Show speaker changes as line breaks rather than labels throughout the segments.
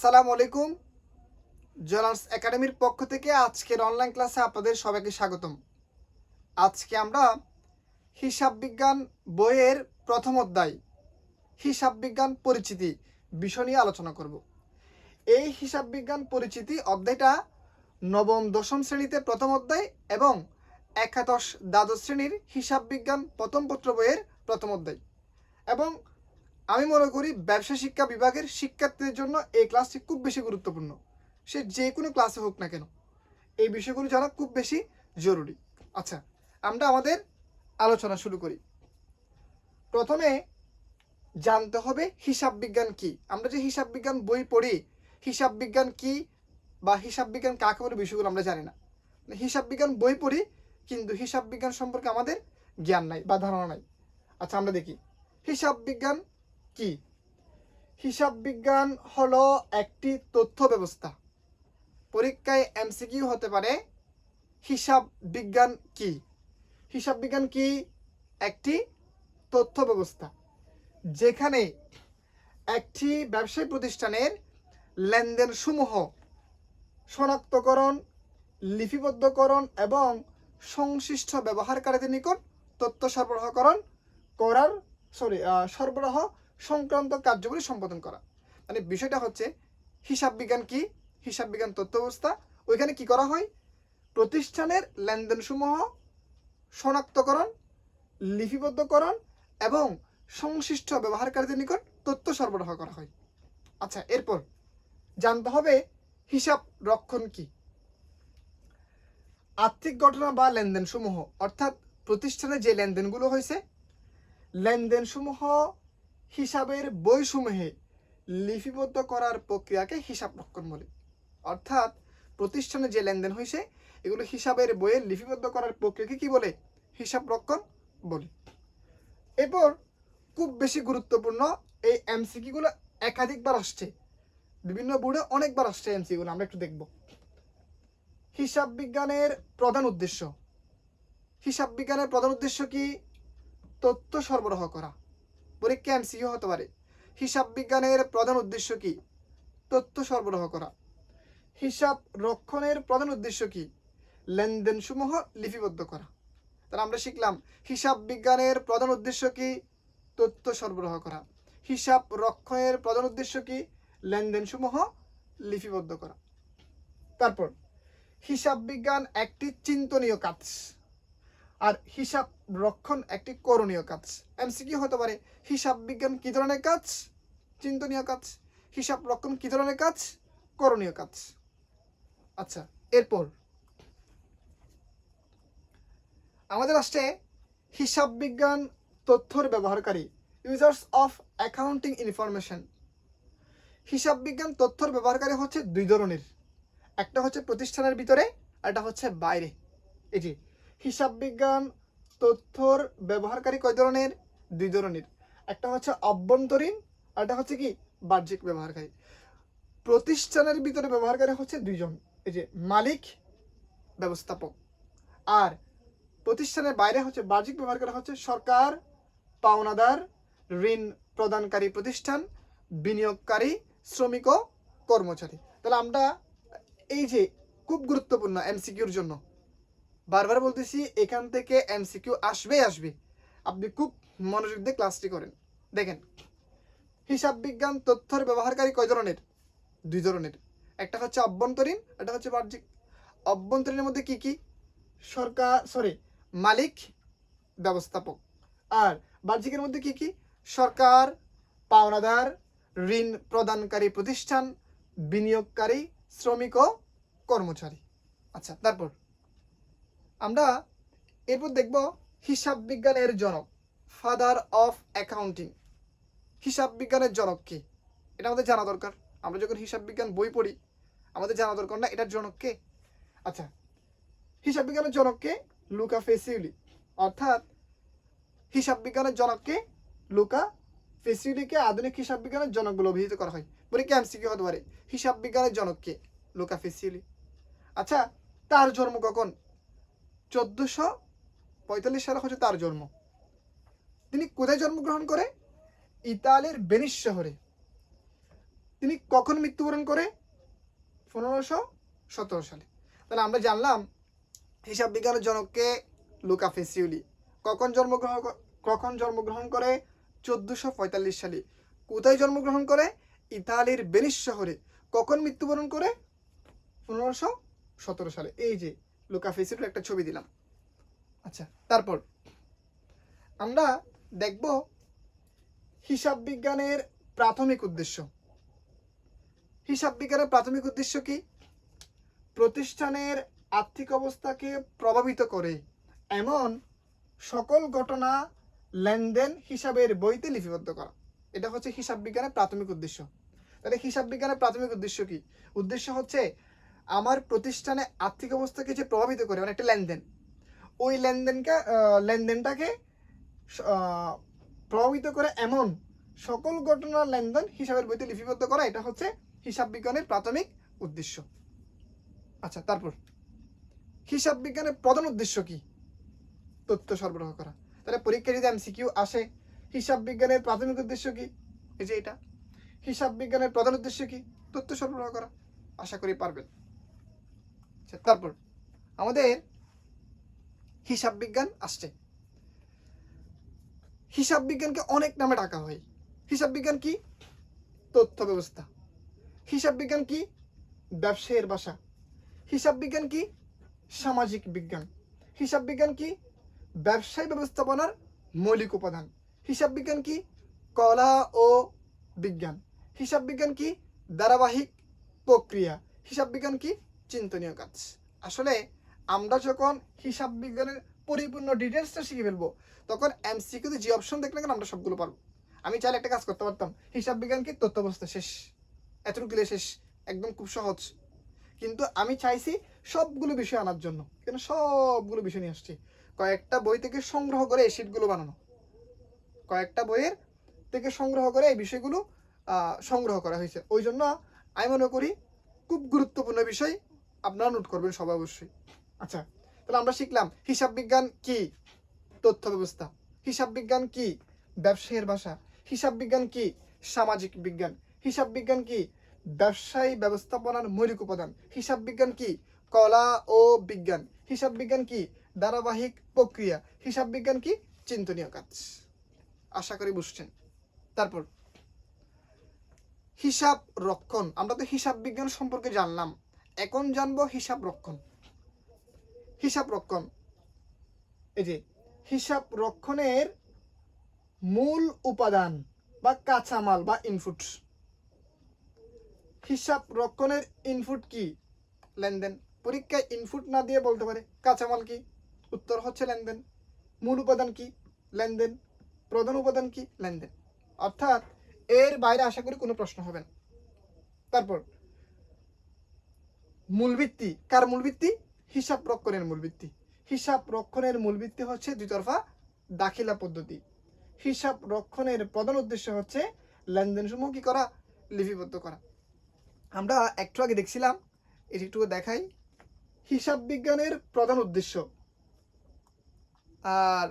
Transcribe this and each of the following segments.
আসসালামু আলাইকুম। জলার্স একাডেমির পক্ষ থেকে আজকের অনলাইন ক্লাসে আপনাদের সবাইকে স্বাগতম। আজকে আমরা হিসাব বিজ্ঞান বইয়ের প্রথম অধ্যায়, হিসাব বিজ্ঞান পরিচিতি বিষয় নিয়ে আলোচনা করব। এই হিসাব বিজ্ঞান পরিচিতি অধ্যায়টা নবম, দশম শ্রেণীতে প্রথম অধ্যায় এবং একাদশ, দ্বাদশ শ্রেণির হিসাব বিজ্ঞান প্রথম পত্র বইয়ের প্রথম অধ্যায় এবং আমি মনে করি ব্যবসা শিক্ষা বিভাগের শিক্ষার্থীদের জন্য এই ক্লাসটি খুব বেশি গুরুত্বপূর্ণ। সে যে কোনো ক্লাসে হোক না কেন, এই বিষয়গুলো জানা খুব বেশি জরুরি। আচ্ছা আমরা আমাদের আলোচনা শুরু করি। প্রথমে জানতে হবে হিসাব বিজ্ঞান কি? আমরা যে হিসাব বিজ্ঞান বই পড়ি, হিসাব বিজ্ঞান কি বা হিসাব বিজ্ঞান কাকে বলে বিষয়গুলো আমরা জানি না। হিসাব বিজ্ঞান বই পড়ি, কিন্তু হিসাব বিজ্ঞান সম্পর্কে আমাদের জ্ঞান নাই বা ধারণা নাই। আচ্ছা আমরা দেখি। হিসাব বিজ্ঞান কি? হিসাব বিজ্ঞান হলো একটি তথ্য ব্যবস্থা। পরীক্ষায় এমসিকিউ হতে পারে। হিসাব বিজ্ঞান কি? হিসাব বিজ্ঞান কি? একটি তথ্য ব্যবস্থা, যেখানে একটি ব্যবসায়ী প্রতিষ্ঠানের লেনদেন সমূহ শনাক্তকরণ, লিপিবদ্ধকরণ এবং সংশ্লিষ্ট ব্যবহারকারীদের নিকট তথ্য সরবরাহকরণ করার সরি সরবরাহ সংক্রান্ত কার্যগুলি সম্পাদন করা। মানে বিষয়টা হচ্ছে, হিসাব বিজ্ঞান কি? হিসাব বিজ্ঞান তথ্য ব্যবস্থা। ওইখানে কি করা হয়? প্রতিষ্ঠানের লেনদেনসমূহ শনাক্তকরণ, লিপিবদ্ধকরণ এবং সংশ্লিষ্ট ব্যবহারকারীদের নিকট তথ্য সরবরাহ করা হয়। আচ্ছা এরপর জানতে হবে হিসাব রক্ষণ কি। আর্থিক ঘটনা বা লেনদেন সমূহ অর্থাৎ প্রতিষ্ঠানে যে লেনদেনগুলো হয়েছে, লেনদেনসমূহ হিসাবের বইসমূহে লিপিবদ্ধ করার প্রক্রিয়াকে হিসাব রক্ষণ বলে। অর্থাৎ প্রতিষ্ঠানে যে লেনদেন হয়েছে এগুলো হিসাবের বইয়ে লিপিবদ্ধ করার প্রক্রিয়াকে কি বলে? হিসাব রক্ষণ বলে। এরপর খুব বেশি গুরুত্বপূর্ণ এই এমসিকিগুলো একাধিকবার আসছে। বিভিন্ন বোর্ডে অনেকবার আসছে এমসিকিগুলো আমরা একটু দেখব। হিসাব বিজ্ঞানের প্রধান উদ্দেশ্য। হিসাব বিজ্ঞানের প্রধান উদ্দেশ্য কি? তথ্য সরবরাহ করা। পরীক্ষা এমসিকিউ হতে পারে? হিসাব বিজ্ঞানের প্রধান উদ্দেশ্য কি? তথ্য সরবরাহ করা। হিসাব রক্ষণের প্রধান উদ্দেশ্য কি? লেনদেন সমূহ লিপিবদ্ধ করা। তাহলে আমরা শিখলাম, হিসাব বিজ্ঞানের প্রধান উদ্দেশ্য কি? তথ্য সরবরাহ করা। হিসাব রক্ষণের প্রধান উদ্দেশ্য কি? লেনদেন সমূহ লিপিবদ্ধ করা। তারপর, হিসাব বিজ্ঞান একটি চিন্তনীয় কাজ। আর হিসাব রক্ষণ একটি করণীয় কাজ। এমসিকিউ হতে পারে, হিসাব বিজ্ঞান কি ধরনের কাজ? চিন্তনীয় কাজ। হিসাব রক্ষণ কি ধরনের কাজ? করণীয় কাজ। আচ্ছা এরপর। আমাদের রাষ্ট্রে হিসাব বিজ্ঞান তথ্যর ব্যবহারকারী ইউজার্স অফ অ্যাকাউন্টিং ইনফরমেশন হিসাব বিজ্ঞান তথ্যর ব্যবহারকারী হচ্ছে দুই ধরনের। একটা হচ্ছে প্রতিষ্ঠানের ভিতরে, আর একটা হচ্ছে বাইরে। এই যে হিসাব বিজ্ঞান তথ্যর ব্যবহারকারী কয় ধরনের? দুই ধরনের। একটা হচ্ছে অভ্যন্তরীণ আর একটা হচ্ছে কি? বাহ্যিক ব্যবহারকারী। প্রতিষ্ঠানের ভিতরে ব্যবহারকারী হচ্ছে দুইজন। এই যে মালিক, ব্যবস্থাপক। আর প্রতিষ্ঠানের বাইরে হচ্ছে বাহ্যিক ব্যবহারকারী হচ্ছে সরকার, পাওনাদার, ঋণ প্রদানকারী প্রতিষ্ঠান, বিনিয়োগকারী, শ্রমিক ও কর্মচারী। তাহলে আমরা এই যে খুব গুরুত্বপূর্ণ এমসিকিউর জন্য বারবার বলতেছি, এখান থেকে এমসিকিউ আসবে আসবে। আপনি খুব মনোযোগ দিয়ে ক্লাসটি করেন। দেখেন, হিসাব বিজ্ঞান, তথ্যের ব্যবহারকারী কয় ধরনের? দুই ধরনের। একটা হচ্ছে অভ্যন্তরীণ, একটা হচ্ছে বাহ্যিক। অভ্যন্তরীণের মধ্যে কি কি? সরকার সরি মালিক, ব্যবস্থাপক। আর বাহ্যিকের মধ্যে কি কি? সরকার, পাওনাদার, ঋণ প্রদানকারী প্রতিষ্ঠান, বিনিয়োগকারী, শ্রমিক ও কর্মচারী। আচ্ছা তারপর। আমরা এরপর দেখব হিসাব বিজ্ঞানের জনক ফাদার অফ অ্যাকাউন্টিং হিসাব বিজ্ঞানের জনক কে? এটা আমাদের জানা দরকার। আমরা যখন হিসাব বিজ্ঞান বই পড়ি, আমাদের জানা দরকার না এটার জনক কে? আচ্ছা হিসাব বিজ্ঞানের জনককে লুকা ফেসিউলি। অর্থাৎ হিসাব বিজ্ঞানের জনককে লুকা ফেসিউলিকে আধুনিক হিসাব বিজ্ঞানের জনক বলে অভিহিত করা হয়। পরীক্ষা এমসিকিউ হতে পারে? হিসাব বিজ্ঞানের জনককে লুকা ফেসিউলি। আচ্ছা তার জন্ম কখন? চোদ্দোশো পঁয়তাল্লিশ সালে হচ্ছে তার জন্ম। তিনি কোথায় জন্মগ্রহণ করে? ইতালির বেনিস শহরে। তিনি কখন মৃত্যুবরণ করে? পনেরোশো সতেরো সালে। তাহলে আমরা জানলাম হিসাব বিজ্ঞানের জনককে লুকা ফেসিউলি কখন জন্মগ্রহণ কখন জন্মগ্রহণ করে? চোদ্দোশো পঁয়তাল্লিশ সালে। কোথায় জন্মগ্রহণ করে? ইতালির বেনিস শহরে। কখন মৃত্যুবরণ করে? পনেরোশো সতেরো সালে। এই যে লুকা ফেসিউলির একটা ছবি দিলাম। আচ্ছা তারপর আমরা দেখব হিসাব বিজ্ঞানের প্রাথমিক উদ্দেশ্য। হিসাব বিজ্ঞানের প্রাথমিক উদ্দেশ্য কি? প্রতিষ্ঠানের আর্থিক অবস্থাকে প্রভাবিত করে এমন সকল ঘটনা লেনদেন হিসাবের বইতে লিপিবদ্ধ করা। এটা হচ্ছে হিসাব বিজ্ঞানের প্রাথমিক উদ্দেশ্য। তাহলে হিসাব বিজ্ঞানের প্রাথমিক উদ্দেশ্য কি? উদ্দেশ্য হচ্ছে আমার প্রতিষ্ঠানে আর্থিক অবস্থাকে যে প্রভাবিত করে মানে একটা লেনদেন। ওই লেনদেনকে লেনদেনটাকে প্রভাবিত করে এমন সকল ঘটনার লেনদেন হিসাবের বইতে লিপিবদ্ধ করা, এটা হচ্ছে হিসাব বিজ্ঞানের প্রাথমিক উদ্দেশ্য। আচ্ছা তারপর। হিসাব বিজ্ঞানের প্রধান উদ্দেশ্য কি? তথ্য সরবরাহ করা। তাহলে পরীক্ষা যদি এমসিকিউ আসে, হিসাব বিজ্ঞানের প্রাথমিক উদ্দেশ্য কি? এই যে এটা। হিসাব বিজ্ঞানের প্রধান উদ্দেশ্য কি? তথ্য সরবরাহ করা। আশা করি পারবেন। আচ্ছা তারপর আমাদের হিসাব বিজ্ঞান আসছে। হিসাব বিজ্ঞানকে অনেক নামে ডাকা হয়। হিসাব বিজ্ঞান কি? তথ্য ব্যবস্থা। হিসাব বিজ্ঞান কি? ব্যবসায়ের ভাষা হিসাব বিজ্ঞান কি? সামাজিক বিজ্ঞান। হিসাব বিজ্ঞান কি? ব্যবসায় ব্যবস্থাপনার মৌলিক উপাদান। হিসাব বিজ্ঞান কি? কলা ও বিজ্ঞান। হিসাব বিজ্ঞান কি? ধারাবাহিক প্রক্রিয়া। হিসাব বিজ্ঞান কি? চিন্তনীয় কাজ। আসলে আমরা যখন হিসাব বিজ্ঞানের পরিপূর্ণ ডিটেলসটা শিখে ফেলব, তখন এমসিকিউতে যে অপশন দেখলে কেন আমরা সবগুলো পারব? আমি চাইলে একটা কাজ করতে পারতাম। হিসাব বিজ্ঞান কি তথ্য অবস্থা শেষ। এতটুকু শেষ। একদম খুব সহজ। কিন্তু আমি চাইছি সবগুলো বিষয় আনার জন্য। কেন? সবগুলো বিষয় নিয়ে আসছি। কয়েকটা বই থেকে সংগ্রহ করে এই শিটগুলো বানানো। কয়েকটা বইয়ের থেকে সংগ্রহ করে এই বিষয়গুলো সংগ্রহ করা হয়েছে। ওই জন্য আমি মনে করি খুব গুরুত্বপূর্ণ বিষয় আপনারা নোট করবেন সবাই অবশ্যই। আচ্ছা তাহলে আমরা শিখলাম, হিসাব বিজ্ঞান কি? তথ্য ব্যবস্থা। হিসাব বিজ্ঞান কি? ব্যবসায়ের ভাষা। হিসাব বিজ্ঞান কি? সামাজিক বিজ্ঞান। হিসাব বিজ্ঞান কি? ব্যবসায়ী ব্যবস্থাপনার মৌলিক উপাদান। হিসাব বিজ্ঞান কি? কলা ও বিজ্ঞান। হিসাব বিজ্ঞান কি? ধারাবাহিক প্রক্রিয়া। হিসাব বিজ্ঞান কি? চিন্তনীয় কাজ। আশা করি বুঝছেন। তারপর, হিসাব রক্ষণ। আমরা তো হিসাব বিজ্ঞান সম্পর্কে জানলাম। এখন জানব হিসাব রক্ষণ। হিসাব রক্ষণ। এই যে, হিসাব রক্ষণের মূল উপাদান বা কাঁচামাল বা ইনপুট হিসাব রক্ষণের ইনপুট কি? লেনদেন। পরীক্ষায় ইনপুট না দিয়ে বলতে পারে। কাঁচামাল কি? উত্তর হচ্ছে লেনদেন। মূল উপাদান কি? লেনদেন। প্রধান উপাদান কি? লেনদেন। অর্থাৎ এর বাইরে আশা করি কোনো প্রশ্ন হবে না। তারপর মূলভিত্তি কার মূলভিত্তি হিসাব রক্ষণের মূলভিত্তি হিসাব রক্ষণের মূলভিত্তি হচ্ছে দুতরফা দাখিলা পদ্ধতি। হিসাব রক্ষণের প্রধান উদ্দেশ্য হচ্ছে লেনদেন সমূহ কি করা? লিপিবদ্ধ করা। আমরা একটু আগে দেখছিলাম, এটি একটু দেখাই। হিসাব বিজ্ঞানের প্রধান উদ্দেশ্য। আর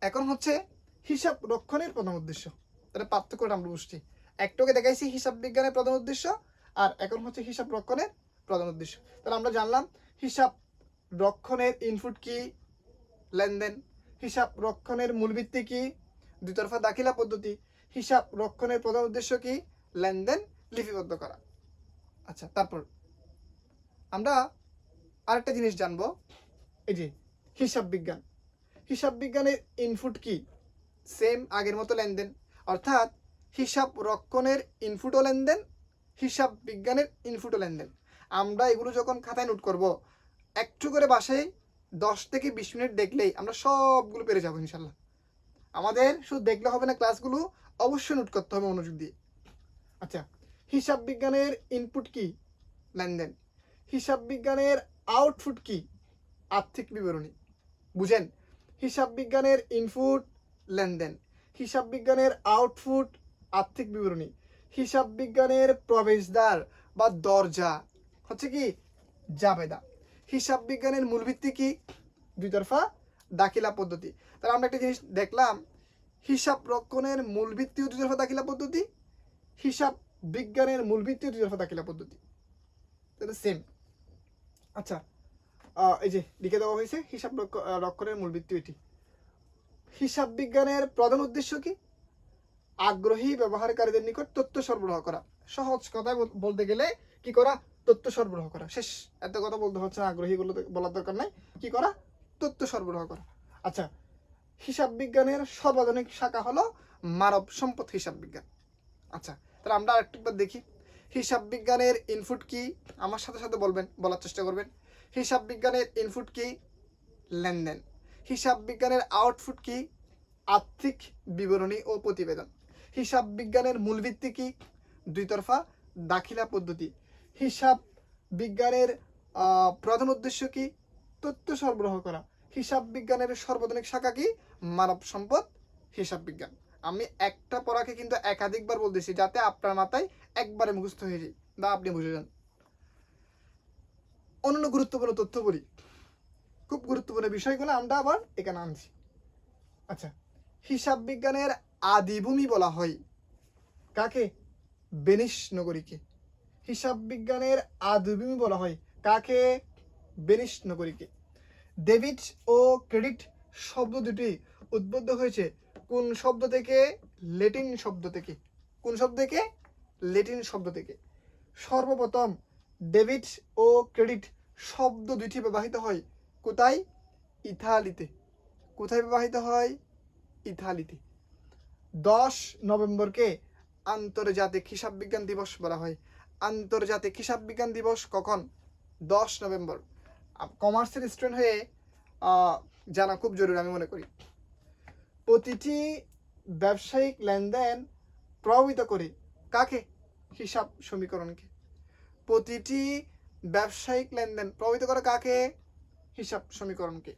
এখন হচ্ছে হিসাব রক্ষণের প্রধান উদ্দেশ্য। তাহলে পার্থক্যটা আমরা বুঝছি। একটু আগে দেখাইছি হিসাব বিজ্ঞানের প্রধান উদ্দেশ্য। আর এখন হচ্ছে হিসাব রক্ষণের প্রধান উদ্দেশ্য। তাহলে আমরা জানলাম হিসাব রক্ষণের ইনপুট কি, লেনদেন। হিসাব রক্ষণের মূলভিত্তি কি দুতরফা দাখিলা পদ্ধতি। হিসাব রক্ষণের প্রধান উদ্দেশ্য কি, লেনদেন লিপিবদ্ধ করা। আচ্ছা তারপর আমরা আরেকটা জিনিস জানব, এই যে হিসাব বিজ্ঞান। হিসাব বিজ্ঞানের ইনপুট কি? সেম আগের মতো লেনদেন। অর্থাৎ হিসাব রক্ষণের ইনপুটও লেনদেন হিসাব বিজ্ঞানের ইনপুটও লেনদেন। আমরা এগুলো যখন খাতায় নোট করব, একটু করে বাসায় দশ থেকে বিশ মিনিট দেখলেই আমরা সবগুলো পেরে যাব ইনশাল্লাহ। আমাদের শুধু দেখলে হবে না ক্লাসগুলো অবশ্যই নোট করতে হবে মনোযোগ দিয়ে। আচ্ছা হিসাব বিজ্ঞানের ইনপুট কি? লেনদেন। হিসাব বিজ্ঞানের আউটপুট কি? আর্থিক বিবরণী। বুঝেন? হিসাব বিজ্ঞানের ইনপুট লেনদেন। হিসাব বিজ্ঞানের আউটপুট আর্থিক বিবরণী। হিসাব বিজ্ঞানের প্রবেশদ্বার বা দরজা। হচ্ছে কি? জাবেদা। হিসাব বিজ্ঞানের মূলভিত্তি কি? দুই তরফা দাখিলা পদ্ধতি। তাহলে আমরা একটা জিনিস দেখলাম, হিসাব রক্ষণের মূলভিত্তি ও দুই তরফা দাখিলা পদ্ধতি, হিসাব বিজ্ঞানের মূল ভিত্তি দুই তরফা দাখিলা পদ্ধতি। তাহলে সেম আচ্ছা এই যে লিখে দেওয়া হয়েছে, হিসাব রক্ষ- রক্ষণের মূল ভিত্তি এটি। হিসাব বিজ্ঞানের প্রধান উদ্দেশ্য কি? আগ্রহী ব্যবহারকারীদের নিকট তথ্য সরবরাহ করা। সহজ কথায় বলতে গেলে কি করা? তথ্য সরবরাহ করা। শেষ। এত কথা বলতে হচ্ছে আগ্রহী বলার দরকার নাই। কি করা? তথ্য সরবরাহ করা। আচ্ছা হিসাব বিজ্ঞানের সর্বাধুনিক শাখা হলো মানব সম্পদ হিসাব বিজ্ঞান। আচ্ছা তাহলে আমরা আরেকটিবার দেখি। হিসাব বিজ্ঞানের ইনপুট কি? আমার সাথে সাথে বলবেন, বলার চেষ্টা করবেন। হিসাব বিজ্ঞানের ইনপুট কি? লেনদেন। হিসাব বিজ্ঞানের আউটপুট কি? আর্থিক বিবরণী ও প্রতিবেদন। হিসাব বিজ্ঞানের মূল ভিত্তি কি? দুই তরফা দাখিলা পদ্ধতি। হিসাব বিজ্ঞানের প্রধান উদ্দেশ্য কি? তথ্য সরবরাহ করা। হিসাব বিজ্ঞানের সর্বাধুনিক শাখা কি? মানব সম্পদ, হিসাব বিজ্ঞান। আমি একটা পড়াকে কিন্তু একাধিকবার বলতেছি যাতে আপনার মাথায় একবারে মুখস্থ হয়ে যায় বা আপনি বুঝে যান। অন্যান্য গুরুত্বপূর্ণ তথ্য বলি খুব গুরুত্বপূর্ণ বিষয়গুলো আমরা আবার এখানে আনছি। আচ্ছা হিসাব বিজ্ঞানের আদিভূমি বলা হয়। কাকে? বেনিস নগরীকে। হিসাব বিজ্ঞানের আদিভূমি বলা হয়। কাকে? বেনিস নগরীকে। ডেবিট ও ক্রেডিট শব্দ দুটি উদ্বুদ্ধ হয়েছে। কোন শব্দ থেকে? লেটিন শব্দ থেকে। কোন শব্দ থেকে? লেটিন শব্দ থেকে। সর্বপ্রথম ডেবিট ও ক্রেডিট শব্দ দুটি ব্যবহৃত হয় কোথায়? ইতালিতে। কোথায় ব্যবহৃত হয়? ইতালিতে। দশ নভেম্বরকে আন্তর্জাতিক হিসাব বিজ্ঞান দিবস বলা হয়। আন্তর্জাতিক হিসাব বিজ্ঞান দিবস কখন? দশ নভেম্বর। কমার্সের স্টুডেন্ট হয়ে জানা খুব জরুরি আমি মনে করি। প্রতিটি ব্যবসায়িক লেনদেন প্রভাবিত করে কাকে? হিসাব সমীকরণকে। প্রতিটি ব্যবসায়িক লেনদেন প্রভাবিত করে কাকে? হিসাব সমীকরণকে।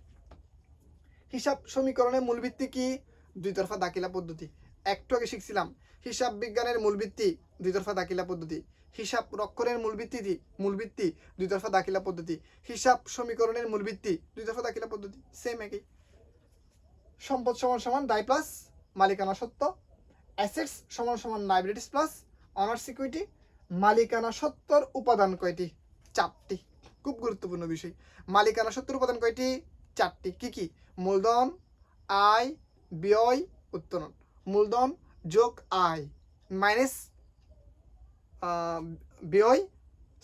হিসাব সমীকরণের মূল ভিত্তি কি? দুই তরফা দাখিলা পদ্ধতি। একটু আগে শিখছিলাম, হিসাব বিজ্ঞানের মূল ভিত্তি দুই তরফা দাখিলা পদ্ধতি। হিসাব রক্ষণের মূল ভিত্তি কি? মূল ভিত্তি দুই তরফা দাখিলা পদ্ধতি। হিসাব সমীকরণের মূল ভিত্তি দুই তরফা দাখিলা পদ্ধতি সেম একই। সম্পদ সমান সমান দায় প্লাস মালিকানা সত্ত্ব অ্যাসেটস সমান সমান লাইবিলিটিস প্লাস অনার সিকিউরিটি মালিকানা সত্ত্বর উপাদান কয়টি? চারটি। খুব গুরুত্বপূর্ণ বিষয়। মালিকানা সত্ত্বর উপাদান কয়টি? চারটি। কি কি? মূলধন, আয়, ব্যয়, উত্তোলন। মূলধন যোগ আয় মাইনাস ব্যয়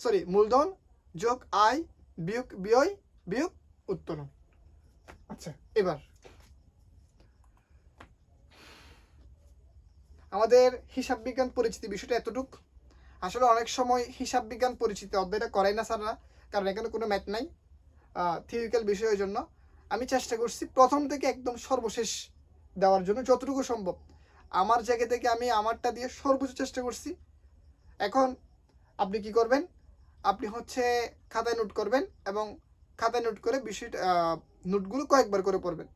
সরি মূলধন যোগ আয় বিয়োগ ব্যয় বিয়োগ উত্তোলন। আচ্ছা এবার। আমাদের হিসাব বিজ্ঞান পরিচিতি বিষয়টা এতটুক। আসলে অনেক সময় হিসাব বিজ্ঞান পরিচিতি অধ্যায়টা করাই না স্যাররা, কারণ এখানে কোনো ম্যাথ নাই থিওরিক্যাল বিষয়ের জন্য। আমি চেষ্টা করছি প্রথম থেকে একদম সর্বশেষ দেওয়ার জন্য যতটুকু সম্ভব। আমার জায়গা থেকে আমি আমারটা দিয়ে সর্বোচ্চ চেষ্টা করছি। এখন আপনি কি করবেন? আপনি হচ্ছে খাতায় নোট করবেন এবং খাতায় নোট করে বিষয়টা নোটগুলো কয়েকবার করে পড়বেন।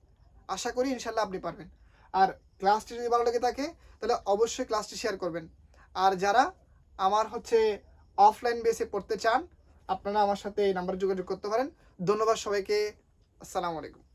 আশা করি ইনশাল্লাহ আপনি পারবেন। আর ক্লাসটি যদি ভালো লেগে থাকে, তাহলে অবশ্যই ক্লাসটি শেয়ার করবেন। আর যারা আমার হচ্ছে অফলাইন বেসে পড়তে চান, আপনারা আমার সাথে এই নাম্বারে যোগাযোগ করতে পারেন। ধন্যবাদ সবাইকে। আসসালামু আলাইকুম।